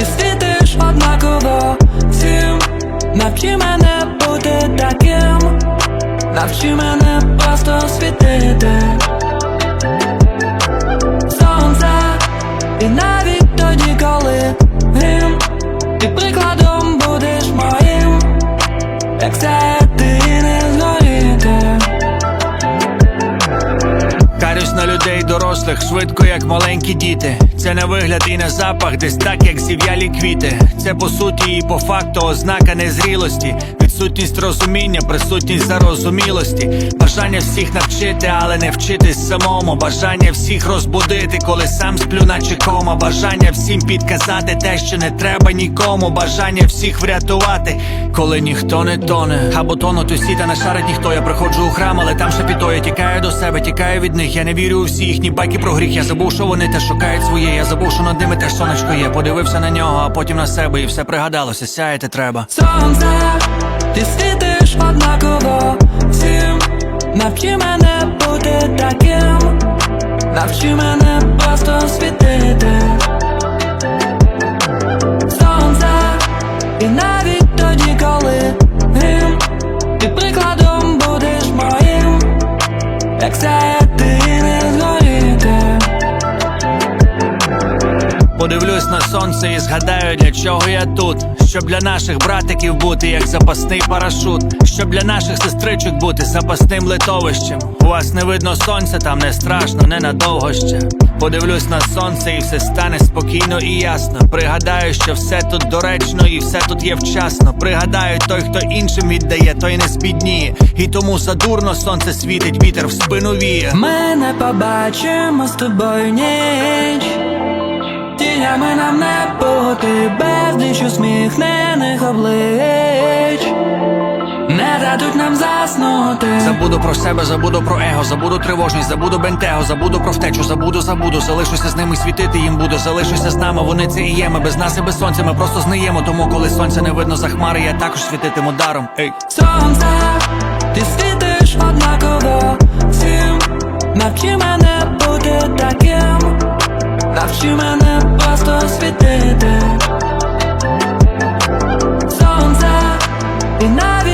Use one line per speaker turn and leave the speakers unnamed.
світиш однаково всім, навчи мене бути таким, навчи мене просто світити. Сонце, і навіть тоді, коли грім, ти прикладом будеш моїм, як це
Карюсь на людей дорослих, швидко, як маленькі діти. Це на вигляд і на запах, десь так, як зів'ялі квіти. Це по суті і по факту ознака незрілості. Відсутність розуміння, присутність зарозумілості. Бажання всіх навчити, але не вчитись самому. Бажання всіх розбудити, коли сам сплю, наче кома. Бажання всім підказати те, що не треба нікому. Бажання всіх врятувати, коли ніхто не тоне. Або тонуть усі, та не шарить ніхто. Я приходжу у храм, але там шепіто. Я тікаю до себе, тікаю від них. Я не вірю у всі їхні байки про гріх. Я забув, що вони те шукають своє. Я забув, що над ними теж сонечко є. Подивився на нього, а потім на себе, і все пригадалося. Сяяти треба.
Сонце, ти світиш однаково навчи мене бути таким, навчи мене просто світити. Сонце, і навіть тоді, коли грім, ти прикладом будеш моїм, як сяє ти
Подивлюсь на сонце і згадаю, для чого я тут. Щоб для наших братиків бути як запасний парашут, щоб для наших сестричок бути запасним литовищем. У вас не видно сонця, там не страшно, ненадовго ще. Подивлюсь на сонце, і все стане спокійно і ясно. Пригадаю, що все тут доречно і все тут є вчасно. Пригадаю, той, хто іншим віддає, той не спідніє. І тому задурно сонце світить, вітер в спину віє.
Ми не побачимо з тобою ніч Тінями нам не бути безліч усміхнених облич Не дадуть нам заснути
Забуду про себе, забуду про его, забуду тривожність, забуду бентего, забуду про втечу, забуду, забуду, залишуся з ними світити їм буду, залишуся з нами, вони це і є. Ми без нас і без сонця, ми просто зниємо. Тому коли сонця не видно за хмари, я також світитиму даром. Ей.
Сонце, ти світиш однаково всім Навчи мене бути таким Навчи мене світити сонце і навіть.